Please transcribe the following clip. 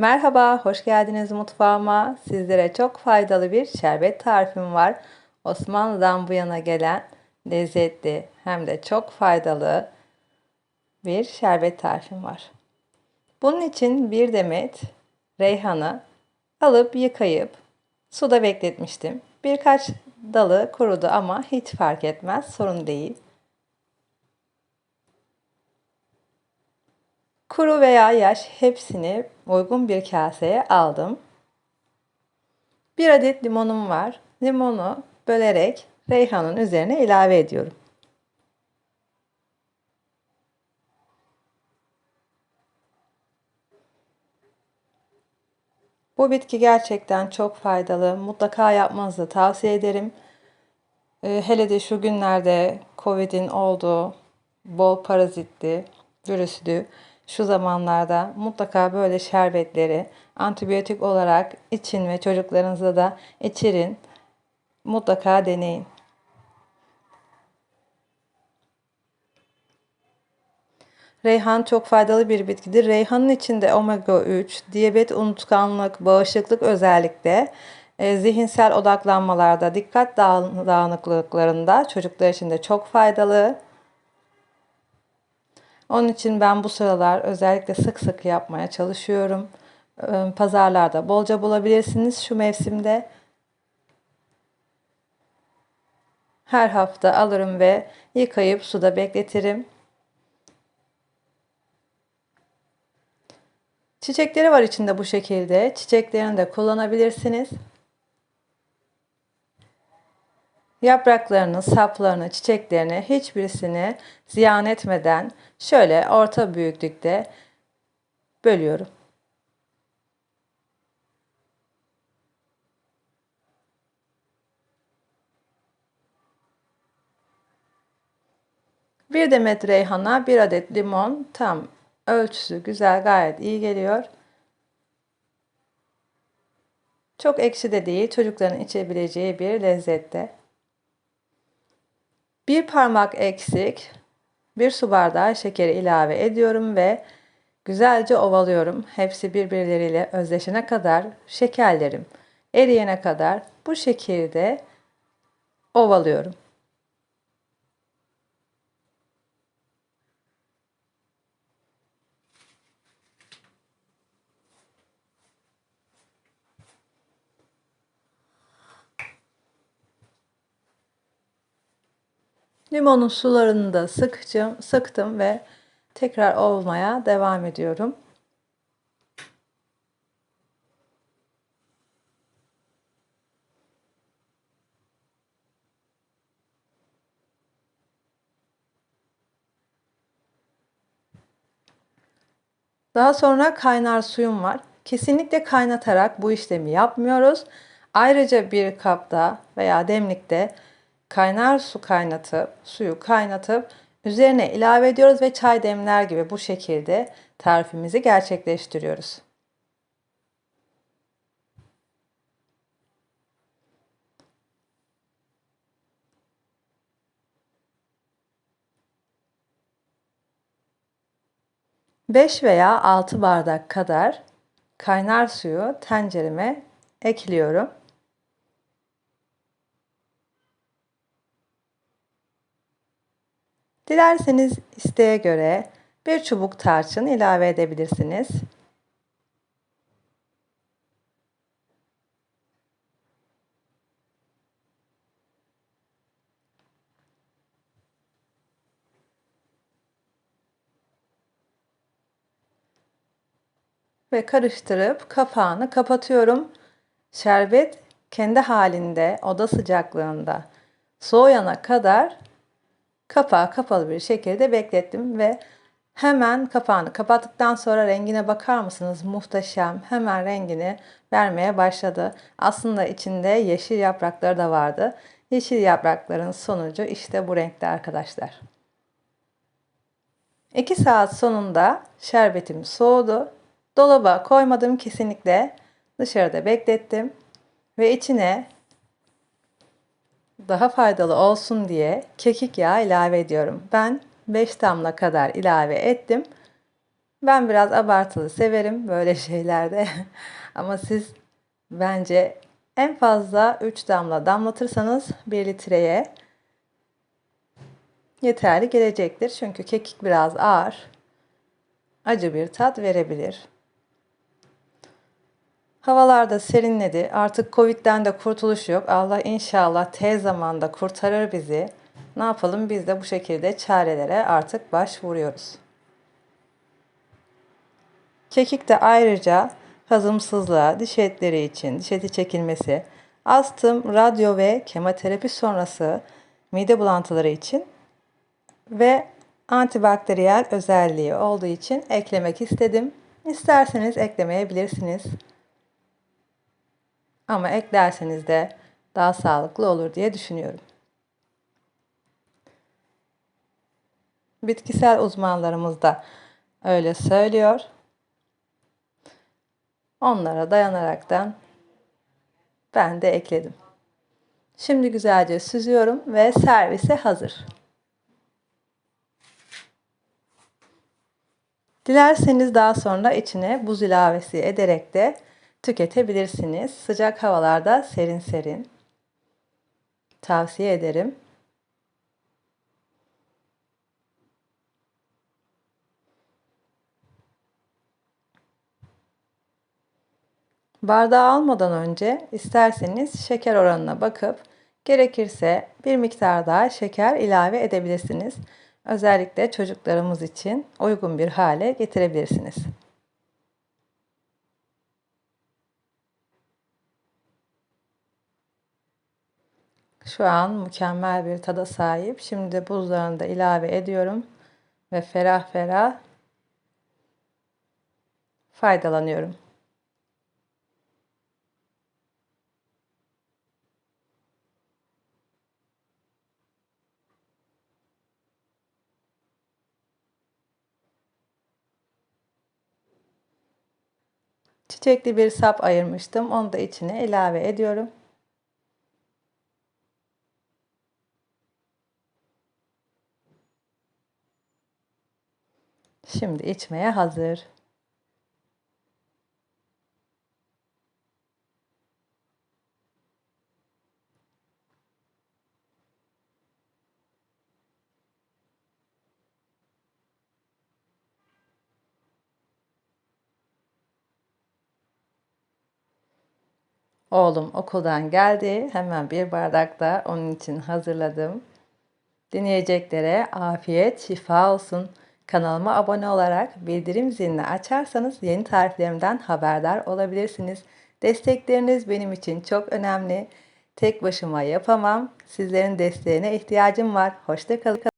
Merhaba, hoş geldiniz mutfağıma. Sizlere çok faydalı bir şerbet tarifim var. Osmanlı'dan bu yana gelen lezzetli hem de çok faydalı bir şerbet tarifim var. Bunun için bir demet reyhanı alıp yıkayıp suda bekletmiştim. Birkaç dalı kurudu ama hiç fark etmez, sorun değil. Kuru veya yaş hepsini uygun bir kaseye aldım. Bir adet limonum var. Limonu bölerek reyhanın üzerine ilave ediyorum. Bu bitki gerçekten çok faydalı. Mutlaka yapmanızı tavsiye ederim. Ee, hele de şu günlerde Covid'in olduğu bol parazitli, virüslü şu zamanlarda mutlaka böyle şerbetleri antibiyotik olarak için ve çocuklarınıza da içirin. Mutlaka deneyin. Reyhan çok faydalı bir bitkidir. Reyhanın içinde omega 3, diyabet, unutkanlık, bağışıklık özellikle e, zihinsel odaklanmalarda, dikkat dağınıklıklarında çocuklar için de çok faydalı. Onun için ben bu sıralar özellikle sık sık yapmaya çalışıyorum. Ee, pazarlarda bolca bulabilirsiniz şu mevsimde. Her hafta alırım ve yıkayıp suda bekletirim. Çiçekleri var içinde bu şekilde. Çiçeklerini de kullanabilirsiniz. Yapraklarını, saplarını, çiçeklerini hiçbirisini ziyan etmeden şöyle orta büyüklükte bölüyorum. Bir demet reyhana, bir adet limon tam ölçüsü güzel gayet iyi geliyor. Çok ekşi de değil, çocukların içebileceği bir lezzette. Bir parmak eksik bir su bardağı şekeri ilave ediyorum ve güzelce ovalıyorum. Hepsi birbirleriyle özleşene kadar şekerlerim eriyene kadar bu şekilde ovalıyorum. Limonun sularını da sıkacağım, sıktım ve tekrar olmaya devam ediyorum. Daha sonra kaynar suyum var. Kesinlikle kaynatarak bu işlemi yapmıyoruz. Ayrıca bir kapta veya demlikte kaynar su kaynatıp, suyu kaynatıp üzerine ilave ediyoruz ve çay demler gibi bu şekilde tarifimizi gerçekleştiriyoruz. Beş veya altı bardak kadar kaynar suyu tencereme ekliyorum. Dilerseniz isteğe göre bir çubuk tarçın ilave edebilirsiniz. Ve karıştırıp kapağını kapatıyorum. Şerbet kendi halinde oda sıcaklığında soğuyana kadar kapağı kapalı bir şekilde beklettim ve hemen kapağını kapattıktan sonra rengine bakar mısınız? Muhteşem. Hemen rengini vermeye başladı. Aslında içinde yeşil yaprakları da vardı. Yeşil yaprakların sonucu işte bu renkte arkadaşlar. 2 saat sonunda şerbetim soğudu. Dolaba koymadım kesinlikle. Dışarıda beklettim. Ve içine daha faydalı olsun diye kekik yağı ilave ediyorum. Ben 5 damla kadar ilave ettim. Ben biraz abartılı severim böyle şeylerde. Ama siz bence en fazla 3 damla damlatırsanız 1 litreye yeterli gelecektir. Çünkü kekik biraz ağır. Acı bir tat verebilir. Havalar da serinledi. Artık Covid'den de kurtuluş yok. Allah inşallah tez zamanda kurtarır bizi. Ne yapalım biz de bu şekilde çarelere artık başvuruyoruz. Kekik de ayrıca hazımsızlığa, diş etleri için, diş eti çekilmesi, astım, radyo ve kemoterapi sonrası mide bulantıları için ve antibakteriyel özelliği olduğu için eklemek istedim. İsterseniz eklemeyebilirsiniz. Ama eklerseniz de daha sağlıklı olur diye düşünüyorum. Bitkisel uzmanlarımız da öyle söylüyor. Onlara dayanaraktan ben de ekledim. Şimdi güzelce süzüyorum ve servise hazır. Dilerseniz daha sonra içine buz ilavesi ederek de tüketebilirsiniz. Sıcak havalarda serin serin. Tavsiye ederim. Bardağı almadan önce isterseniz şeker oranına bakıp gerekirse bir miktar daha şeker ilave edebilirsiniz. Özellikle çocuklarımız için uygun bir hale getirebilirsiniz. Şu an mükemmel bir tada sahip. Şimdi buzlarını da ilave ediyorum ve ferah ferah faydalanıyorum. Çiçekli bir sap ayırmıştım. Onu da içine ilave ediyorum. Şimdi içmeye hazır. Oğlum okuldan geldi. Hemen bir bardak da onun için hazırladım. Dinleyeceklere afiyet, şifa olsun. Kanalıma abone olarak bildirim zilini açarsanız yeni tariflerimden haberdar olabilirsiniz. Destekleriniz benim için çok önemli. Tek başıma yapamam. Sizlerin desteğine ihtiyacım var. Hoşçakalın.